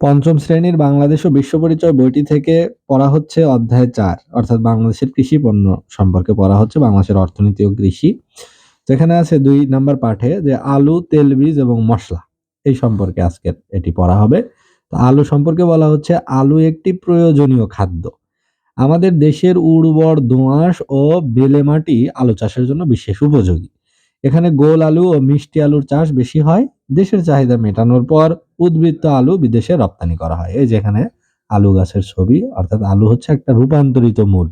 পঞ্চম শ্রেণির বাংলাদেশ ও বিশ্ব পরিচয় বইটি থেকে পড়া হচ্ছে অধ্যায় চার, অর্থাৎ বাংলাদেশের কৃষি পণ্য সম্পর্কে পড়া হচ্ছে বাংলাদেশের অর্থনীতি ও কৃষি। যেখানে আছে দুই নাম্বার পাঠে যে আলু তেলবীজ এবং মশলা, এই সম্পর্কে আজকের এটি পড়া হবে। তো আলু সম্পর্কে বলা হচ্ছে, আলু একটি প্রয়োজনীয় খাদ্য। আমাদের দেশের উর্বর দোআঁশ ও বেলে মাটি আলু চাষের জন্য বিশেষ উপযোগী। এখানে গোল আলু ও মিষ্টি আলুর চাষ বেশি হয়, দেশের চাহিদা মেটানোর পর উদ্বৃত্ত আলু বিদেশে রপ্তানি করা হয়। এই যেখানে আলু গাছের ছবি, অর্থাৎ আলু হচ্ছে একটা রূপান্তরিত মূল।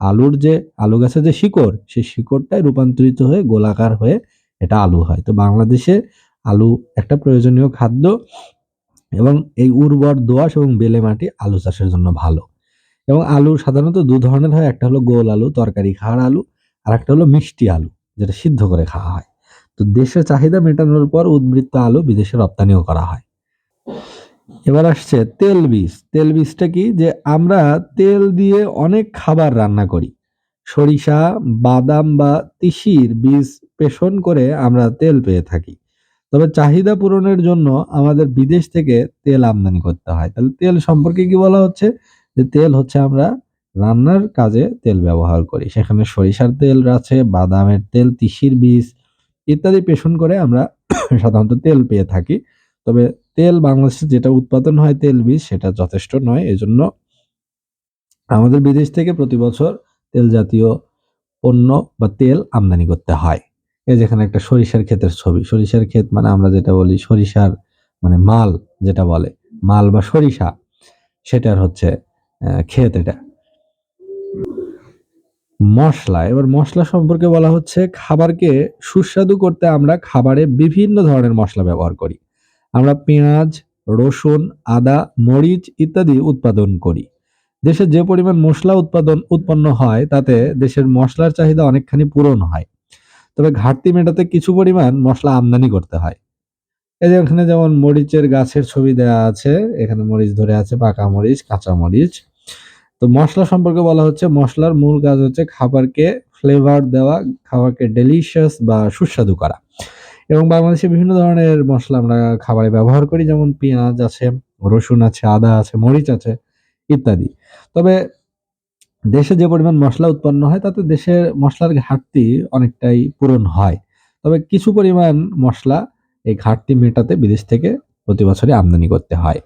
আলুর যে, আলু গাছের যে শিকড়, সেই শিকড়টাই রূপান্তরিত হয়ে গোলাকার হয়ে এটা আলু হয়। তো বাংলাদেশে আলু একটা প্রয়োজনীয় খাদ্য এবং এই উর্বর দোআঁশ এবং বেলে মাটি আলু চাষের জন্য ভালো। এবং আলু সাধারণত দু ধরনের হয়, একটা হলো গোল আলু, তরকারি খাওয়ার আলু, আর একটা হলো মিষ্টি আলু, যেটা সিদ্ধ করে খাওয়া হয়। তো দেশের চাহিদা মেটানোর পর উদ্বৃত্ত আলু বিদেশে রপ্তানিও করা হয়। এবার আসছে তেল বীজ। তেল বীজটা কি? যে আমরা তেল দিয়ে অনেক খাবার রান্না করি। সরিষা, বাদাম বা তিসির বীজ পেষণ করে আমরা তেল পেয়ে থাকি। তবে চাহিদা পূরণের জন্য আমাদের বিদেশ থেকে তেল আমদানি করতে হয়। তাহলে তেল সম্পর্কে কি বলা হচ্ছে? যে তেল হচ্ছে আমরা রান্নার কাজে তেল ব্যবহার করি। সেখানে সরিষার তেল আছে, বাদামের তেল, তিসির বীজ ইত্যাদি পেষণ করে আমরা সাধারণত তেল পেয়ে থাকি। তবে তেল, বাংলাদেশে যেটা উৎপাদন হয় তেল বীজ, সেটা যথেষ্ট নয়। এজন্য আমাদের বিদেশ থেকে প্রতি বছর তেল জাতীয় পণ্য বা তেল আমদানি করতে হয়। এই যেখানে একটা সরিষার ক্ষেতের ছবি। সরিষার ক্ষেত মানে আমরা যেটা বলি সরিষার মানে মাল যেটা বলে। মাল বা সরিষা, সেটার হচ্ছে ক্ষেত এটা। মশলা, এবার মশলা সম্পর্কে বলা হচ্ছে, খাবারকে সুস্বাদু করতে আমরা খাবারে বিভিন্ন ধরনের মশলা ব্যবহার করি। আমরা পেঁয়াজ, রসুন, আদা, মরিচ ইত্যাদি উৎপাদন করি। দেশে যে পরিমাণ মশলা উৎপাদন উৎপন্ন হয়, তাতে দেশের মশলার চাহিদা অনেকখানি পূরণ হয়। তবে ঘাটতি মেটাতে কিছু পরিমাণ মশলা আমদানি করতে হয়। এই যে এখানে যেমন মরিচের গাছের ছবি দেওয়া আছে, এখানে মরিচ ধরে আছে, পাকা মরিচ, কাঁচা মরিচ। তো মশলা সম্পর্কে বলা হচ্ছে, মশলার মূল কাজ হচ্ছে খাবারকে ফ্লেভার দেওয়া, খাবারকে ডেলিশিয়াস বা সুস্বাদু করা। এবং বাংলাদেশে বিভিন্ন ধরনের মশলা আমরা খাবারে ব্যবহার করি, যেমন পেঁয়াজ আছে, রসুন আছে, আদা আছে, মরিচ আছে ইত্যাদি। তবে দেশে যে পরিমাণ মশলা উৎপন্ন হয়, তাতে দেশের মশলার ঘাটতি অনেকটাই পূরণ হয়। তবে কিছু পরিমাণ মশলা এই ঘাটতি মেটাতে বিদেশ থেকে প্রতি বছরই আমদানি করতে হয়।